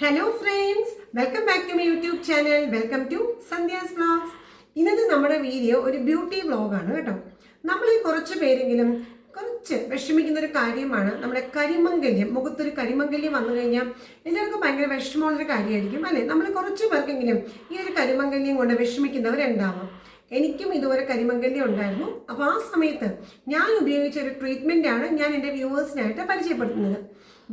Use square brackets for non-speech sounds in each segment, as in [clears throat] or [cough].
Hello friends welcome back to my YouTube channel welcome to Sandhya's vlogs ഇന്നത്തെ നമ്മുടെ video ഒരു beauty ബ്ലോഗാണ് കേട്ടോ. നമ്മൾ കുറച്ച് പേരെങ്കിലും കുറച്ച് വിഷമിക്കുന്ന ഒരു കാര്യമാണ്. നമ്മുടെ കരിമംഗല്യം മുഖത്തൊരു കരിമംഗല്യം വന്നു കഴിഞ്ഞാൽ എല്ലാവർക്കും ഭയങ്കര വിഷമമുള്ളൊരു കാര്യമായിരിക്കും അല്ലേ? നമ്മൾ കുറച്ച് പേർക്കെങ്കിലും ഈ ഒരു കരിമംഗല്യം കൊണ്ട് വിഷമിക്കുന്നവരുണ്ടാവാം. എനിക്കും ഇതുപോലെ കരിമംഗല്യം ഉണ്ടായിരുന്നു. അപ്പോൾ ആ സമയത്ത് ഞാൻ ഉപയോഗിച്ച ഒരു ട്രീറ്റ്മെന്റാണ് ഞാൻ എന്റെ വ്യൂവേഴ്സിനായിട്ട് പരിചയപ്പെടുത്തുന്നത്.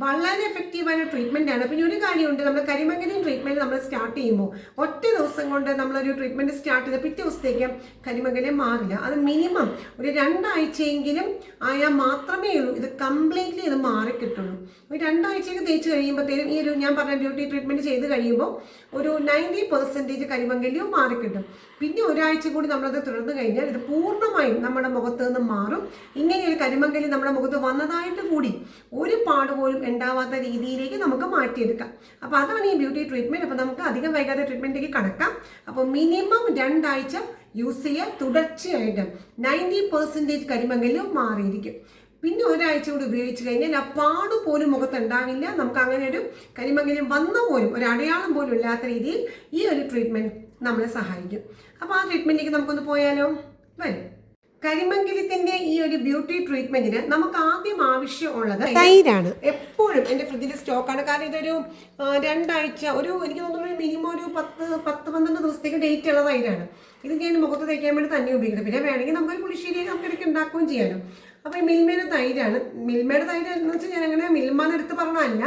വളരെ എഫക്റ്റീവായ ട്രീറ്റ്മെന്റ് ആണ്. പിന്നെ ഒരു കാര്യമുണ്ട് നമ്മൾ കരിമംഗല്യം ട്രീറ്റ്മെന്റ് നമ്മൾ സ്റ്റാർട്ട് ചെയ്യുമ്പോൾ ഒറ്റ ദിവസം കൊണ്ട് നമ്മളൊരു ട്രീറ്റ്മെന്റ് സ്റ്റാർട്ട് ചെയ്ത് പിറ്റേ ദിവസത്തേക്ക് കരിമംഗല്യം മാറില്ല. അത് മിനിമം ഒരു രണ്ടാഴ്ചയെങ്കിലും ആയാൽ മാത്രമേ ഉള്ളൂ. ഇത് കംപ്ലീറ്റ്ലി ഇത് മാറിക്കിട്ടുള്ളൂ ഒരു രണ്ടാഴ്ചയൊക്കെ തേച്ച് കഴിയുമ്പോഴത്തേനും ഈ ഒരു ഞാൻ പറഞ്ഞ ബ്യൂട്ടി ട്രീറ്റ്മെന്റ് ചെയ്ത് കഴിയുമ്പോൾ ഒരു നയന്റി പെർസെന്റേജ് കരിമംഗല്യവും മാറിക്കിട്ടും പിന്നെ ഒരാഴ്ച കൂടി നമ്മളത് തുടർന്ന് കഴിഞ്ഞാൽ ഇത് പൂർണമായും നമ്മുടെ മുഖത്ത് നിന്ന് മാറും. ഇങ്ങനെ ഒരു കരിമങ്കലി നമ്മുടെ മുഖത്ത് വന്നതായിട്ട് കൂടി ഒരു പാട് പോലും ഉണ്ടാവാത്ത രീതിയിലേക്ക് നമുക്ക് മാറ്റിയെടുക്കാം. അപ്പോൾ അതാണ് ഈ ബ്യൂട്ടി ട്രീറ്റ്മെന്റ് അപ്പോൾ നമുക്ക് അധികം വൈകാതെ ട്രീറ്റ്മെന്റിലേക്ക് കടക്കാം. അപ്പോൾ മിനിമം രണ്ടാഴ്ച യൂസ് ചെയ്യുക തുടർച്ചയായിട്ട് നയന്റി പെർസെന്റേജ് കരിമംഗല്യം മാറിയിരിക്കും. പിന്നെ ഒരാഴ്ച കൂടി ഉപയോഗിച്ച് കഴിഞ്ഞാൽ ആ പാട് പോലും മുഖത്ത് ഉണ്ടാവില്ല നമുക്ക് അങ്ങനെ ഒരു കരിമംഗല്യം വന്ന പോലും ഒരു അടയാളം പോലും ഇല്ലാത്ത രീതിയിൽ ഈ ഒരു ട്രീറ്റ്മെന്റ് നമ്മളെ സഹായിക്കും. അപ്പോൾ ആ ട്രീറ്റ്മെന്റിലേക്ക് നമുക്കൊന്ന് പോയാലോ? വരും. കരിമംഗലത്തിന്റെ ഈ ഒരു ബ്യൂട്ടി ട്രീറ്റ്മെന്റിന് നമുക്ക് ആദ്യം ആവശ്യമുള്ളത് തൈരാണ്. എപ്പോഴും എന്റെ ഫ്രിഡ്ജിൽ സ്റ്റോക്കാണ് കാരണം ഇതൊരു രണ്ടാഴ്ച ഒരു എനിക്ക് തോന്നുന്നു മിനിമം ഒരു പത്ത് പത്ത് പന്ത്രണ്ട് ദിവസത്തേക്ക് ഡേറ്റ് ഉള്ള തൈരാണ്. ഇത് ഞാൻ മുഖത്ത് തേക്കാൻ വേണ്ടി തന്നെ ഉപയോഗിക്കുന്നത് പിന്നെ വേണമെങ്കിൽ നമുക്കൊരു പുളിശ്ശേരി നമുക്ക് ഇടയ്ക്ക് ഉണ്ടാക്കുകയും ചെയ്യാനും അപ്പോൾ ഈ മിൽമയുടെ തൈരാണ്. മിൽമയുടെ തൈര് എന്ന് വെച്ചാൽ ഞാൻ അങ്ങനെ മിൽമാന്ന് എടുത്ത് പറഞ്ഞതല്ല.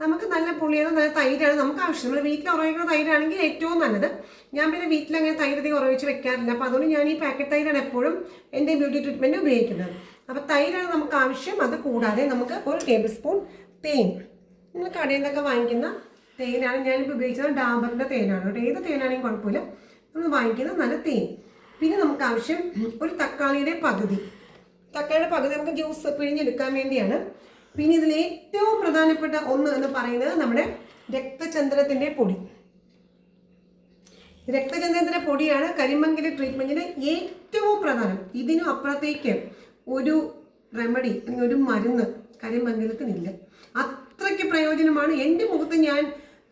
നമുക്ക് നല്ല പുളിയാണ് നല്ല തൈരാണ്. നമുക്ക് ആവശ്യം നമ്മൾ വീട്ടിൽ ഉറവിക്കുന്ന തൈരാണെങ്കിൽ ഏറ്റവും നല്ലത്. ഞാൻ പിന്നെ വീട്ടിൽ അങ്ങനെ തൈര് അധികം ഉറവിച്ച് വെക്കാറില്ല. അപ്പോൾ അതുകൊണ്ട് ഞാൻ ഈ പാക്കറ്റ് തൈരാണ് എപ്പോഴും എന്റെ ബ്യൂട്ടി ട്രീറ്റ്മെന്റ് ഉപയോഗിക്കുന്നത്. അപ്പോൾ തൈരാണ് നമുക്ക് ആവശ്യം. അത് കൂടാതെ നമുക്ക് ഒരു ടേബിൾ സ്പൂൺ തേൻ. നമ്മൾ കടയിൽ നിന്നൊക്കെ വാങ്ങിക്കുന്ന തേനാണ് ഞാനിപ്പോൾ ഉപയോഗിച്ചത്. ഡാബറിന്റെ തേനാണ് കേട്ടോ. ഏത് തേനാണെങ്കിലും കുഴപ്പമില്ല. നമ്മൾ വാങ്ങിക്കുന്ന നല്ല തേൻ. പിന്നെ നമുക്ക് ആവശ്യം ഒരു തക്കാളിയുടെ പകുതി. തക്കാളിയുടെ പകുതി നമുക്ക് ജ്യൂസ് പിഴിഞ്ഞെടുക്കാൻ വേണ്ടിയാണ്. പിന്നെ ഇതിൽ ഏറ്റവും പ്രധാനപ്പെട്ട ഒന്ന് എന്ന് പറയുന്നത് നമ്മുടെ രക്തചന്ദ്രത്തിന്റെ പൊടി. രക്തചന്ദ്രത്തിന്റെ പൊടിയാണ് കരിമംഗല ട്രീറ്റ്മെന്റിന് ഏറ്റവും പ്രധാനം. ഇതിനും അപ്പുറത്തേക്ക് ഒരു റെമഡി അല്ലെങ്കിൽ ഒരു മരുന്ന് കരിമംഗലത്തിനില്ല അത്രയ്ക്ക് പ്രയോജനമാണ്. എന്റെ മുഖത്ത് ഞാൻ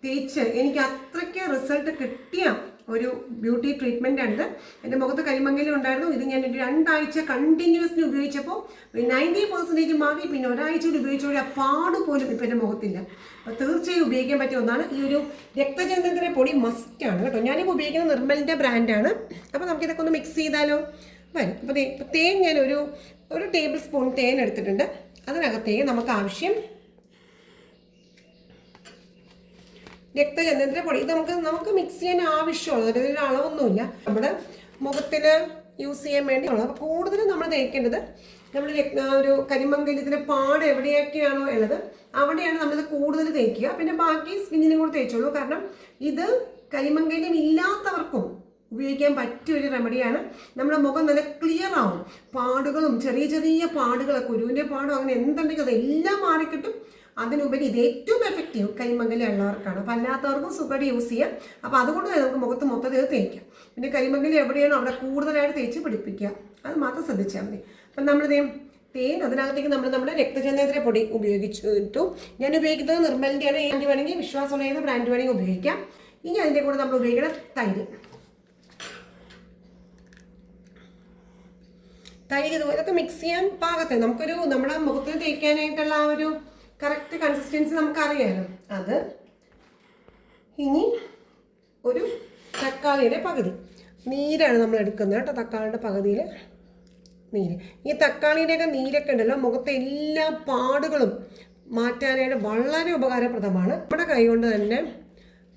തേച്ച് എനിക്ക് അത്രയ്ക്ക് റിസൾട്ട് കിട്ടിയ ഒരു ബ്യൂട്ടി ട്രീറ്റ്മെന്റ് ആണ് എന്റെ മുഖത്ത് കരിമങ്ങലും ഉണ്ടായിരുന്നു. ഇത് ഞാൻ ഒരു രണ്ടാഴ്ച കണ്ടിന്യൂസ്ലി ഉപയോഗിച്ചപ്പോൾ നയന്റി പെർസെന്റേജ് മാറി. പിന്നെ ഒരാഴ്ച കൂടി ഉപയോഗിച്ചോടെ ആ പാട് പോലും ഇപ്പം എന്റെ മുഖത്തില്ല. അപ്പോൾ തീർച്ചയായും ഉപയോഗിക്കാൻ പറ്റിയ ഒന്നാണ്. ഈ ഒരു രക്തചന്ദ്രത്തിന്റെ പൊടി മസ്റ്റാണ് കേട്ടോ. ഞാനിപ്പോൾ ഉപയോഗിക്കുന്ന നിർമ്മലിന്റെ ബ്രാൻഡാണ് അപ്പോൾ നമുക്കിതൊക്കെ ഒന്ന് മിക്സ് ചെയ്താലോ? വരും. അപ്പോൾ തേൻ ഞാൻ ഒരു ഒരു ടേബിൾ സ്പൂൺ തേൻ എടുത്തിട്ടുണ്ട്. അതിനകത്തേക്ക് നമുക്ക് ആവശ്യം രക്തചന്ദ്രത്തിന്റെ പൊടി ഇത് നമുക്ക് നമുക്ക് മിക്സ് ചെയ്യാൻ ആവശ്യമുള്ളത്. ഒരു അളവൊന്നുമില്ല. നമ്മുടെ മുഖത്തിന് യൂസ് ചെയ്യാൻ വേണ്ടി ഉള്ളത്. അപ്പോൾ കൂടുതലും നമ്മൾ തേക്കേണ്ടത് നമ്മൾ ഒരു കരിമംഗല്യത്തിന്റെ പാട് എവിടെയൊക്കെയാണോ ഉള്ളത് അവിടെയാണ് നമ്മളിത് കൂടുതൽ തേക്കുക. പിന്നെ ബാക്കി സ്കിന്നിനും കൂടെ തേച്ചോളൂ. കാരണം ഇത് കരിമംഗല്യം ഇല്ലാത്തവർക്കും ഉപയോഗിക്കാൻ പറ്റിയ ഒരു റെമഡിയാണ് നമ്മുടെ മുഖം നല്ല ക്ലിയർ ആവും. പാടുകളും ചെറിയ ചെറിയ പാടുകളൊക്കെ കുരുവിന്റെ പാടും അങ്ങനെ എന്തുണ്ടെങ്കിൽ അതെല്ലാം മാറിക്കിട്ടും. അതിനുപരി ഇത് ഏറ്റവും എഫക്റ്റീവ് കരിമംഗലി ഉള്ളവർക്കാണ് അപ്പം അല്ലാത്തവർക്കും സുഖമായിട്ട് യൂസ് ചെയ്യാം. അപ്പോൾ അതുകൊണ്ട് നമുക്ക് മുഖത്ത് മൊത്തത്തിൽ തേക്കാം. പിന്നെ കരിമംഗലി എവിടെയാണോ അവിടെ കൂടുതലായിട്ട് തേച്ച് പിടിപ്പിക്കുക. അത് മാത്രം ശ്രദ്ധിച്ചാൽ മതി. അപ്പം നമ്മൾ തേൻ അതിനകത്തേക്ക് നമ്മൾ നമ്മുടെ രക്തചന്ദ്രത്തിലെ പൊടി ഉപയോഗിച്ചിട്ടു. ഞാൻ ഉപയോഗിക്കുന്നത് നിർമ്മലിന്റെയാണ്. ബ്രാൻഡ് വേണമെങ്കിൽ വിശ്വാസമുള്ള ഏത് ബ്രാൻഡ് വേണമെങ്കിൽ ഉപയോഗിക്കാം. ഇനി അതിന്റെ കൂടെ നമ്മൾ ഉപയോഗിക്കുന്ന തൈര്. തൈര് ഇതുപോലെ മിക്സ് ചെയ്യാൻ പാകത്തെ നമുക്കൊരു നമ്മുടെ മുഖത്തിന് തേക്കാനായിട്ടുള്ള ആ ഒരു കറക്റ്റ് കൺസിസ്റ്റൻസി നമുക്കറിയാലോ. അത് ഇനി ഒരു തക്കാളിയുടെ പകുതി. നീരാണ് നമ്മൾ എടുക്കുന്നത് കേട്ടോ തക്കാളിയുടെ പകുതിയിൽ നീര്. ഈ തക്കാളിയുടെയൊക്കെ നീരൊക്കെ ഉണ്ടല്ലോ മുഖത്തെ എല്ലാ പാടുകളും മാറ്റാനായിട്ട് വളരെ ഉപകാരപ്രദമാണ്. നമ്മുടെ കൈ കൊണ്ട് തന്നെ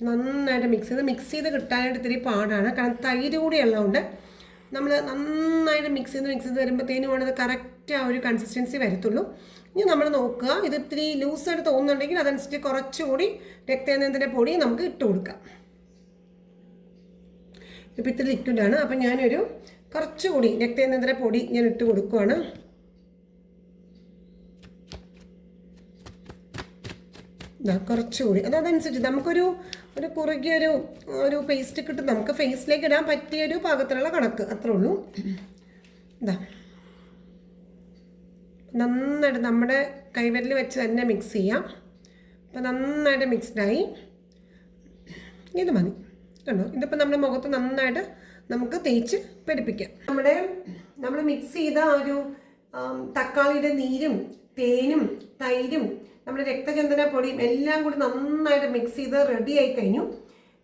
നന്നായിട്ട് മിക്സ് ചെയ്ത് മിക്സ് ചെയ്ത് കിട്ടാനായിട്ട് ഇത്തിരി പാടാണ്. കാരണം തൈര് കൂടി ഉള്ളതുകൊണ്ട് നമ്മൾ നന്നായിട്ട് മിക്സ് ചെയ്ത് മിക്സ് ചെയ്ത് വരുമ്പോഴത്തേനുമാണ് അത് കറക്റ്റ് ആ ഒരു കൺസിസ്റ്റൻസി വരത്തുള്ളൂ. ഇനി നമ്മൾ നോക്കുക. ഇത് ഇത്തിരി ലൂസായിട്ട് തോന്നുന്നുണ്ടെങ്കിൽ അതനുസരിച്ച് കുറച്ചുകൂടി രക്തേന്ദ്രത്തിന്റെ പൊടി നമുക്ക് ഇട്ട് കൊടുക്കാം. ഇപ്പം ഇത്തിരി ലിക്വിഡാണ് അപ്പം ഞാനൊരു കുറച്ചുകൂടി രക്തേന്ദ്രത്തിന്റെ പൊടി ഞാൻ ഇട്ട് കൊടുക്കുവാണ്. കുറച്ചുകൂടി. അത് അതനുസരിച്ച് നമുക്കൊരു ഒരു കുറുകിയൊരു ഒരു പേസ്റ്റ് കിട്ടും. നമുക്ക് ഫേസിലേക്ക് ഇടാൻ പറ്റിയൊരു പാകത്തിലുള്ള കണക്ക്. അത്രേ ഉള്ളൂ. ഇതാ നന്നായിട്ട് നമ്മുടെ കൈവരൽ വെച്ച് തന്നെ മിക്സ് ചെയ്യാം. അപ്പോൾ നന്നായിട്ട് മിക്സ്ഡായി ഇത് മതി. കണ്ടോ? ഇതിപ്പോൾ നമ്മുടെ മുഖത്ത് നന്നായിട്ട് നമുക്ക് തേച്ച് പിടിപ്പിക്കാം. നമ്മുടെ നമ്മൾ മിക്സ് ചെയ്ത ഒരു തക്കാളിയുടെ നീരും തേനും തൈരും നമ്മുടെ രക്തചന്ദന പൊടിയും എല്ലാം കൂടി നന്നായിട്ട് മിക്സ് ചെയ്ത് റെഡി ആയി കഴിഞ്ഞു.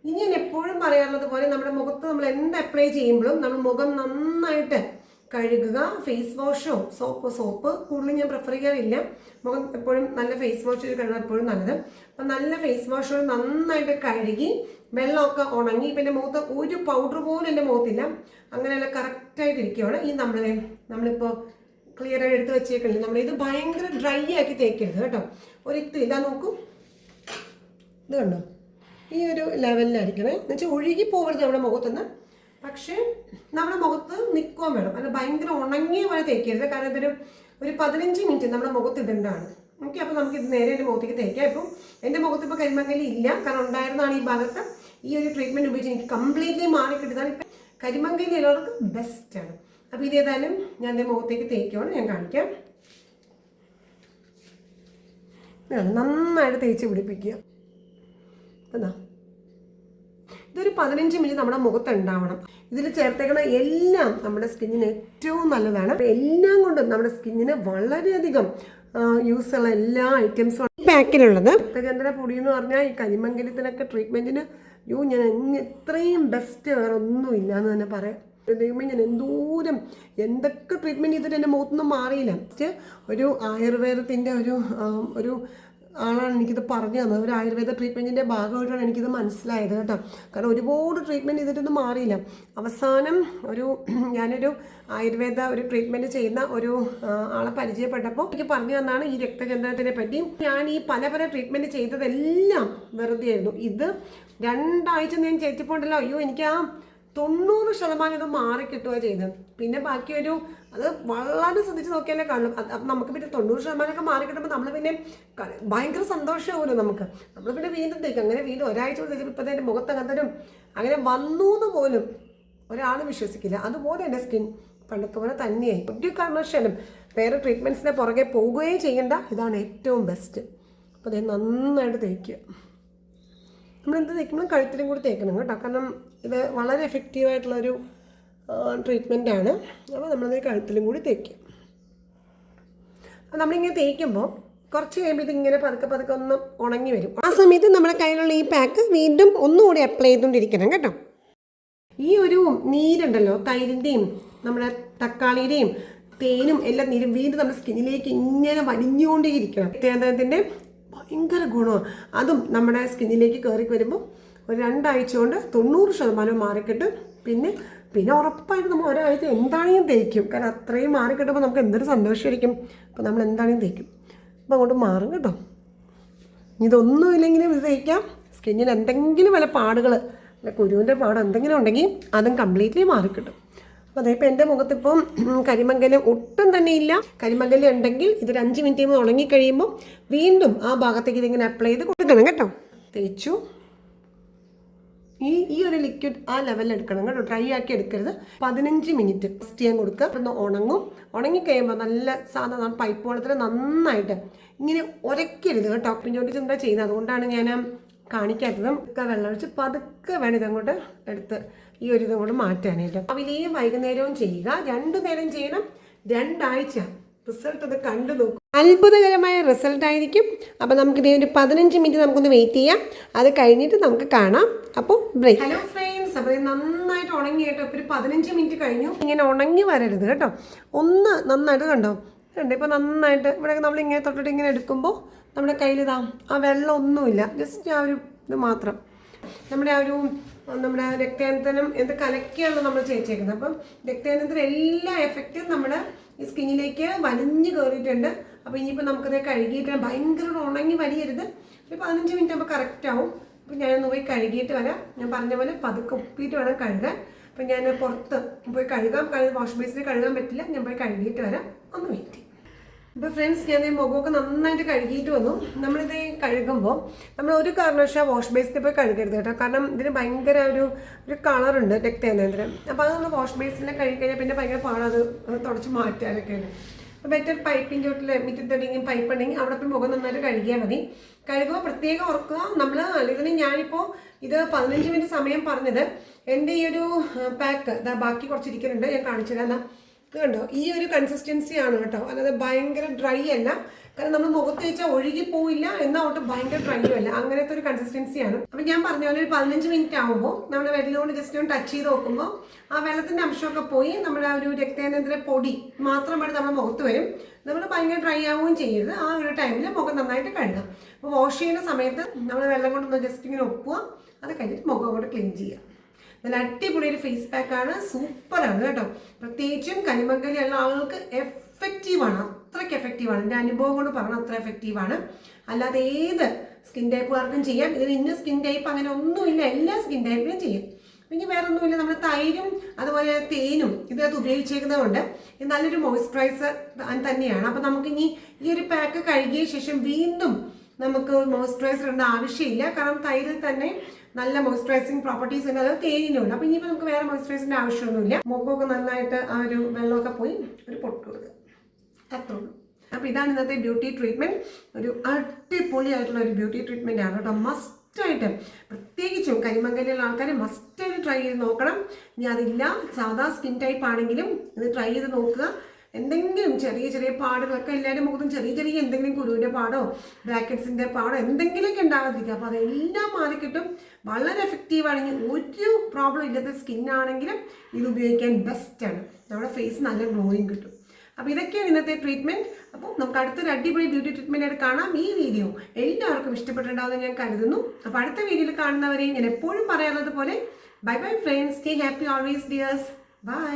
ഇനി ഞാൻ എപ്പോഴും പറയാറുള്ളത് പോലെ നമ്മുടെ മുഖത്ത് നമ്മൾ എന്ത് അപ്ലൈ ചെയ്യുമ്പോഴും നമ്മൾ മുഖം നന്നായിട്ട് കഴുകുക ഫേസ് വാഷോ സോപ്പ് സോപ്പ് കൂടുതലും ഞാൻ പ്രിഫർ ചെയ്യാറില്ല. മുഖം എപ്പോഴും നല്ല ഫേസ് വാഷ് കഴുകാൻ എപ്പോഴും നല്ലത്. അപ്പം നല്ല ഫേസ് വാഷോട് നന്നായിട്ട് കഴുകി വെള്ളമൊക്കെ ഉണങ്ങി ഇപ്പം എന്റെ മുഖത്ത് ഒരു പൗഡർ പോലും എന്റെ മുഖത്തില്ല. അങ്ങനെയല്ല കറക്റ്റായിട്ട് ഇരിക്കുകയാണ് ഈ നമ്മൾ നമ്മളിപ്പോൾ ക്ലിയർ ആയിട്ട് എടുത്ത് വെച്ചേക്കണില്ല നമ്മൾ ഇത് ഭയങ്കര ഡ്രൈ ആക്കി തേക്കരുത് കേട്ടോ. ഒരു ഇതാ നോക്കൂ. ഇത് കണ്ടോ? ഈ ഒരു ലെവലിലായിരിക്കണേ എന്നുവെച്ചാൽ ഒഴുകി പോകരുത് നമ്മുടെ മുഖത്തുനിന്ന്. പക്ഷേ നമ്മുടെ മുഖത്ത് നിൽക്കുവാൻ വേണം. അല്ല ഭയങ്കര ഉണങ്ങിയ പോലെ തേക്കരുത്. കാരണം ഇതൊരു ഒരു പതിനഞ്ച് മിനിറ്റ് നമ്മുടെ മുഖത്ത് ഇടേണ്ടതാണ് ഓക്കെ അപ്പോൾ നമുക്ക് ഇത് നേരെ എന്റെ മുഖത്തേക്ക് തേക്കാം. ഇപ്പം എന്റെ മുഖത്ത് ഇപ്പോൾ കരിമങ്ങലി ഇല്ല. കാരണം ഉണ്ടായിരുന്നതാണ് ഈ ഭാഗത്ത് ഈ ഒരു ട്രീറ്റ്മെന്റ് ഉപയോഗിച്ച് എനിക്ക് കംപ്ലീറ്റ്ലി മാറി കിട്ടിയതാണ്. ഇപ്പം കരിമങ്കലി ഉള്ളവർക്ക് ബെസ്റ്റാണ് അപ്പോൾ ഇത് ഏതായാലും ഞാൻ എന്റെ മുഖത്തേക്ക് തേക്കുവാണ്. ഞാൻ കാണിക്കാം. നന്നായിട്ട് തേച്ച് പിടിപ്പിക്കുക. എന്നാ ഇതൊരു പതിനഞ്ച് മിനിറ്റ് നമ്മുടെ മുഖത്ത് ഉണ്ടാവണം. ഇതിൽ ചേർത്തേക്കുന്ന എല്ലാം നമ്മുടെ സ്കിന്നിന് ഏറ്റവും നല്ലതാണ്. എല്ലാം കൊണ്ടും നമ്മുടെ സ്കിന്നിന് വളരെയധികം യൂസ് ഉള്ള എല്ലാ ഐറ്റംസും പാക്കിലുള്ളത് രക്തചന്ദ്ര പൊടി എന്ന് പറഞ്ഞാൽ ഈ കരിമംഗലത്തിനൊക്കെ ട്രീറ്റ്മെന്റിന് യോ ഞാൻ ഇത്രയും ബെസ്റ്റ് വേറെ ഒന്നുമില്ല എന്ന് തന്നെ പറയാം. ദൈവമേ ഞാൻ എന്തോരം എന്തൊക്കെ ട്രീറ്റ്മെന്റ് ചെയ്തിട്ട് എന്റെ മുഖത്തൊന്നും മാറിയില്ല. ഒരു ആയുർവേദത്തിന്റെ ഒരു ഒരു ആളാണ് എനിക്കിത് പറഞ്ഞു തന്നത്. ഒരു ആയുർവേദ ട്രീറ്റ്മെന്റിന്റെ ഭാഗമായിട്ടാണ് എനിക്കിത് മനസ്സിലായത് കേട്ടോ. കാരണം ഒരുപാട് ട്രീറ്റ്മെന്റ് ചെയ്തിട്ടൊന്നും മാറിയില്ല. അവസാനം ഒരു [clears throat] ഞാനൊരു ആയുർവേദ ഒരു ട്രീറ്റ്മെന്റ് ചെയ്യുന്ന ഒരു ആളെ പരിചയപ്പെട്ടപ്പോൾ എനിക്ക് പറഞ്ഞു തന്നാണ് ഈ രക്തചന്ദ്രത്തിനെ പറ്റി ഞാൻ ഈ പല പല ട്രീറ്റ്മെന്റ് ചെയ്തതെല്ലാം വെറുതെ ആയിരുന്നു ഇത് രണ്ടാഴ്ച ഞാൻ ചേച്ചിപ്പോണ്ടല്ലോ അയ്യോ എനിക്ക് ആ തൊണ്ണൂറ് ശതമാനം ഇത് മാറി കിട്ടുക ചെയ്തത്. പിന്നെ ബാക്കി ഒരു അത് വളരെ ശ്രദ്ധിച്ച് നോക്കിയാലേ കാണും നമുക്ക് പിന്നെ തൊണ്ണൂറ് ശതമാനമൊക്കെ മാറി കിട്ടുമ്പോൾ നമ്മൾ പിന്നെ ഭയങ്കര സന്തോഷമാവുമല്ലോ നമുക്ക്. നമ്മൾ പിന്നെ വീണ്ടും തേക്കും അങ്ങനെ വീണ്ടും ഒരാഴ്ച തേക്കും ഇപ്പം എന്റെ മുഖത്തകത്തനും അങ്ങനെ വന്നു എന്ന് പോലും ഒരാൾ വിശ്വസിക്കില്ല. അതുപോലെ എന്റെ സ്കിൻ പണ്ടത്തെ പോലെ തന്നെയായി. ഒരു കാരണവശാലും വേറെ ട്രീറ്റ്മെന്റ്സിനെ പുറകെ പോവുകയും ചെയ്യേണ്ട ഇതാണ് ഏറ്റവും ബെസ്റ്റ്. അപ്പോൾ അത് നന്നായിട്ട് തേക്കുക. നമ്മൾ എന്ത് തേക്കുമ്പോഴും കഴുത്തിലും കൂടി തേക്കണം കേട്ടോ. കാരണം ഇത് വളരെ എഫക്റ്റീവായിട്ടുള്ളൊരു ട്രീറ്റ്മെന്റ് ആണ്. അപ്പോൾ നമ്മളത് കഴുത്തിലും കൂടി തേക്കും. നമ്മളിങ്ങനെ തേക്കുമ്പോൾ കുറച്ച് കഴിയുമ്പോൾ ഇതിങ്ങനെ പതുക്കെ പതുക്കെ ഒന്ന് ഉണങ്ങി വരും. ആ സമയത്ത് നമ്മുടെ കയ്യിലുള്ള ഈ പാക്ക് വീണ്ടും ഒന്നുകൂടി അപ്ലൈ ചെയ്തുകൊണ്ടിരിക്കണം കേട്ടോ. ഈ ഒരു നീരുണ്ടല്ലോ തൈരിന്റെയും നമ്മുടെ തക്കാളിയുടെയും തേനും എല്ലാം നീരും വീണ്ടും നമ്മുടെ സ്കിന്നിലേക്ക് ഇങ്ങനെ വലിഞ്ഞുകൊണ്ടേയിരിക്കണം. തേന്തത്തിന്റെ ഭയങ്കര ഗുണമാണ്. അതും നമ്മുടെ സ്കിന്നിലേക്ക് കയറി വരുമ്പോൾ ഒരു രണ്ടാഴ്ച കൊണ്ട് തൊണ്ണൂറ് ശതമാനം മാറിക്കിട്ടും. പിന്നെ പിന്നെ ഉറപ്പായിട്ട് നമ്മൾ ഒരാഴ്ച എന്താണെങ്കിലും തേക്കും കാരണം അത്രയും മാറിക്കിട്ടുമ്പോൾ നമുക്ക് എന്തൊരു സന്തോഷമായിരിക്കും. അപ്പോൾ നമ്മൾ എന്താണെങ്കിലും തേക്കും അപ്പോൾ അങ്ങോട്ട് മാറും കേട്ടോ. ഇതൊന്നും ഇല്ലെങ്കിലും ഇത് തേക്കാം സ്കിന്നിൽ എന്തെങ്കിലും വല്ല പാടുകൾ അല്ല കുരുവിന്റെ പാട് എന്തെങ്കിലും ഉണ്ടെങ്കിൽ അതും കംപ്ലീറ്റ്ലി മാറിക്കിട്ടും. അപ്പോൾ അതിപ്പോൾ എന്റെ മുഖത്തിപ്പം കരിമങ്കൽ ഒട്ടും തന്നെ ഇല്ല. കരിമങ്കൽ ഉണ്ടെങ്കിൽ ഇതൊരു അഞ്ച് മിനിറ്റ് കഴിയുമ്പോൾ ഉണങ്ങിക്കഴിയുമ്പോൾ വീണ്ടും ആ ഭാഗത്തേക്ക് ഇതിങ്ങനെ അപ്ലൈ ചെയ്ത് കൊടുക്കണം കേട്ടോ. തേച്ചു. ഈ ഈ ഒരു ലിക്വിഡ് ആ ലെവലിൽ എടുക്കണം കേട്ടോ. ഡ്രൈ ആക്കി എടുക്കരുത്. പതിനഞ്ച് മിനിറ്റ് റെസ്റ്റ് ചെയ്യാൻ കൊടുക്കുക. ഒന്ന് ഉണങ്ങും. ഉണങ്ങി കഴിയുമ്പോൾ നല്ല സാധാരണ പൈപ്പ് വെള്ളത്തിൽ നന്നായിട്ട് ഇങ്ങനെ ഉരക്കരുത് കേട്ടോ. പിന്നോട്ട് ചിന്ത ചെയ്യുന്നത്? അതുകൊണ്ടാണ് ഞാൻ കാണിക്കാത്തതും ഒക്കെ വെള്ളമൊഴിച്ച് പതുക്കെ വേണം ഇതങ്ങോട്ട് എടുത്ത് ഈ ഒരു ഇതങ്ങോട്ട് മാറ്റാനായിട്ട്. രാവിലെയും വൈകുന്നേരവും ചെയ്യുക. രണ്ടു നേരം ചെയ്യണം. രണ്ടാഴ്ച. റിസൾട്ട് അത് കണ്ടു നോക്കും. അത്ഭുതകരമായ റിസൾട്ട് ആയിരിക്കും. അപ്പോൾ ഇതേ ഒരു പതിനഞ്ച് മിനിറ്റ് നമുക്കൊന്ന് വെയിറ്റ് ചെയ്യാം. അത് കഴിഞ്ഞിട്ട് നമുക്ക് കാണാം. അപ്പോൾ ബ്രേക്ക് ഹലോ ഫ്രണ്ട്സ് അപ്പോൾ നന്നായിട്ട് ഉണങ്ങി കേട്ടോ. ഇപ്പോൾ ഒരു പതിനഞ്ച് മിനിറ്റ് കഴിഞ്ഞു. ഇങ്ങനെ ഉണങ്ങി വരരുത് കേട്ടോ. ഒന്ന് നന്നായിട്ട് കണ്ടോ? കണ്ടോ? ഇപ്പോൾ നന്നായിട്ട് ഇവിടെ നമ്മൾ ഇങ്ങനെ തൊട്ടിട്ട് ഇങ്ങനെ എടുക്കുമ്പോൾ നമ്മുടെ കയ്യിലിതാ ആ വെള്ളം ഒന്നുമില്ല. ജസ്റ്റ് ആ ഒരു ഇത് മാത്രം. നമ്മുടെ ആ ഒരു നമ്മുടെ രക്താനന്തരം എന്ത് കലക്കിയാണ് നമ്മൾ ചേച്ചേക്കുന്നത് അപ്പം രക്താനന്തരം എല്ലാ എഫക്റ്റും നമ്മുടെ ഈ സ്കിന്നിലേക്ക് വലിഞ്ഞു കയറിയിട്ടുണ്ട് അപ്പോൾ ഇനിയിപ്പോൾ നമുക്കത് കഴുകിയിട്ട് ഭയങ്കര ഉണങ്ങി വലിയരുത് ഒരു പതിനഞ്ച് മിനിറ്റ് ആകുമ്പോൾ കറക്റ്റ് ആവും. അപ്പോൾ ഞാനൊന്ന് പോയി കഴുകിയിട്ട് വരാം. ഞാൻ പറഞ്ഞ പോലെ പതുക്കെ ഉപ്പിയിട്ട് വേണം കഴുകാൻ. അപ്പം ഞാൻ പുറത്ത് പോയി കഴുകാം. കഴുക വാഷ് ബേസിൽ കഴുകാൻ പറ്റില്ല. ഞാൻ പോയി കഴുകിയിട്ട് വരാം. ഒന്ന് വെയിറ്റ് അപ്പോൾ ഫ്രണ്ട്സ് ഞാൻ മുഖമൊക്കെ നന്നായിട്ട് കഴുകിയിട്ട് വന്നു. നമ്മളിത് കഴുകുമ്പോൾ നമ്മൾ ഒരു കാരണവശാൽ വാഷ് ബേസിൽ പോയി കഴുകരുത് കേട്ടോ. കാരണം ഇതിന് ഭയങ്കര ഒരു ഒരു കളറുണ്ട് രക്തേന്ദ്രം അപ്പോൾ അത് നമ്മൾ വാഷ് ബേസിൽ കഴുകി കഴിഞ്ഞാൽ പിന്നെ ഭയങ്കര പാടത് തുടച്ച് മാറ്റാനൊക്കെയാണ്. ബെറ്റർ പൈപ്പിന്റെ ചോട്ടിൽ മിറ്റത്തടിങ്ങി പൈപ്പ് ഉണ്ടെങ്കിൽ അവിടെ പോയി മുഖം നന്നായിട്ട് കഴുകിയാൽ മതി. കഴുകുക പ്രത്യേകം ഓർക്കുക. നമ്മൾ ഇതിന് ഞാനിപ്പോൾ ഇത് പതിനഞ്ച് മിനിറ്റ് സമയം പറഞ്ഞത് എന്റെ ഈ ഒരു പാക്ക് ബാക്കി കുറച്ചിരിക്കുന്നുണ്ട് ഞാൻ കാണിച്ചു തരാം കണ്ടോ? ഈ ഒരു കൺസിസ്റ്റൻസി ആണ് കേട്ടോ. അല്ലാതെ ഭയങ്കര ഡ്രൈ അല്ല. കാരണം നമ്മൾ മുഖത്ത് വെച്ചാൽ ഒഴുകി പോവില്ല എന്നാൽ ഒട്ടും ഭയങ്കര ഡ്രൈയും അല്ല. അങ്ങനത്തെ ഒരു കൺസിസ്റ്റൻസിയാണ് അപ്പം ഞാൻ പറഞ്ഞ പോലെ ഒരു പതിനഞ്ച് മിനിറ്റ് ആകുമ്പോൾ നമ്മൾ വെള്ളം ജസ്റ്റ് ഒന്ന് ടച്ച് ചെയ്ത് നോക്കുമ്പോൾ ആ വെള്ളത്തിന്റെ അംശമൊക്കെ പോയി നമ്മൾ ആ ഒരു രക്തേന്ദ്ര പൊടി മാത്രമായിട്ട് നമ്മുടെ മുഖത്ത് വരും. നമ്മൾ ഭയങ്കര ഡ്രൈ ആവുകയും ചെയ്യരുത്. ആ ഒരു ടൈമിൽ മുഖം നന്നായിട്ട് കഴുകാം. അപ്പോൾ വാഷ് ചെയ്യുന്ന സമയത്ത് നമ്മൾ വെള്ളം കൊണ്ടൊന്ന് ജസ്റ്റ് ഇങ്ങനെ ഒപ്പുക അത് കഴിഞ്ഞിട്ട് മുഖം കൊണ്ട് ക്ലീൻ ചെയ്യുക നല്ല അടിപൊളി ഒരു ഫേസ് പാക്കാണ് സൂപ്പറാണ് കേട്ടോ. പ്രത്യേകിച്ചും കരിമങ്കലിയുള്ള ആളുകൾക്ക് എഫക്റ്റീവാണ് അത്രയ്ക്ക് എഫക്റ്റീവാണ് എന്റെ അനുഭവം കൊണ്ട് പറഞ്ഞാൽ അത്ര എഫക്റ്റീവാണ് അല്ലാതെ ഏത് സ്കിൻ ടൈപ്പുകാർക്കും ചെയ്യാം. ഇതിന് ഇന്ന സ്കിൻ ടൈപ്പ് അങ്ങനെ ഒന്നുമില്ല. എല്ലാ സ്കിൻ ടൈപ്പിലും ചെയ്യാം. പിന്നെ വേറെ ഒന്നുമില്ല നമ്മുടെ തൈരും അതുപോലെ തേനും ഇതിനകത്ത് ഉപയോഗിച്ചേക്കുന്നത് കൊണ്ട് ഇത് നല്ലൊരു മോയ്സ്ചറൈസർ തന്നെയാണ്. അപ്പം നമുക്കിനി ഈ ഒരു പാക്ക് കഴുകിയ ശേഷം വീണ്ടും നമുക്ക് മോയ്സ്ചറൈസർ ഇടേണ്ട ആവശ്യമില്ല. കാരണം തൈരിൽ തന്നെ നല്ല മോയ്സ്ചറൈസിങ് പ്രോപ്പർട്ടീസ് ഉണ്ട്. അത് തേനിനുണ്ട് അപ്പം ഇനിയിപ്പോൾ നമുക്ക് വേറെ മോയ്സ്ചറൈസിന്റെ ആവശ്യമൊന്നുമില്ല. മുഖമൊക്കെ നന്നായിട്ട് ആ ഒരു വെള്ളമൊക്കെ പോയി ഒരു പൊട്ട് കൊടുക്കുക അത്രേ ഉള്ളൂ അപ്പോൾ ഇതാണ് ഇന്നത്തെ ബ്യൂട്ടി ട്രീറ്റ്മെന്റ് ഒരു അടിപൊളിയായിട്ടുള്ള ഒരു ബ്യൂട്ടി ട്രീറ്റ്മെന്റ് ആണ് കേട്ടോ. മസ്റ്റായിട്ട് പ്രത്യേകിച്ചും കരിമങ്കലുള്ള ആൾക്കാർ മസ്റ്റായിട്ട് ട്രൈ ചെയ്ത് നോക്കണം. ഇനി അതില്ല. സാധാ സ്കിൻ ടൈപ്പ് ആണെങ്കിലും ഇത് ട്രൈ ചെയ്ത് നോക്കുക. എന്തെങ്കിലും ചെറിയ ചെറിയ പാടുകളൊക്കെ എല്ലാവരും മുഖത്തും ചെറിയ ചെറിയ എന്തെങ്കിലും കുരുവിന്റെ പാടോ ബ്രാക്കറ്റ്സിന്റെ പാടോ എന്തെങ്കിലുമൊക്കെ ഉണ്ടാവാതിരിക്കുക. അപ്പോൾ അതെല്ലാം മാറിക്കിട്ടും വളരെ എഫക്റ്റീവ് ആണെങ്കിൽ ഒരു പ്രോബ്ലം ഇല്ലാത്ത സ്കിന്നാണെങ്കിലും ഇത് ഉപയോഗിക്കാൻ ബെസ്റ്റാണ് നമ്മുടെ ഫേസ് നല്ല ഗ്ലോയിങ് കിട്ടും. അപ്പോൾ ഇതൊക്കെയാണ് ഇന്നത്തെ ട്രീറ്റ്മെന്റ് അപ്പോൾ നമുക്ക് അടുത്തൊരു അടിപൊളി ബ്യൂട്ടി ട്രീറ്റ്മെന്റ് ആയിട്ട് കാണാം ഈ വീഡിയോ എല്ലാവർക്കും ഇഷ്ടപ്പെട്ടിട്ടുണ്ടാവുമെന്ന് ഞാൻ കരുതുന്നു. അപ്പോൾ അടുത്ത വീഡിയോയിൽ കാണുന്നവരെയും ഞാൻ എപ്പോഴും പറയാറുള്ളത് പോലെ bye bye friends stay happy always dears bye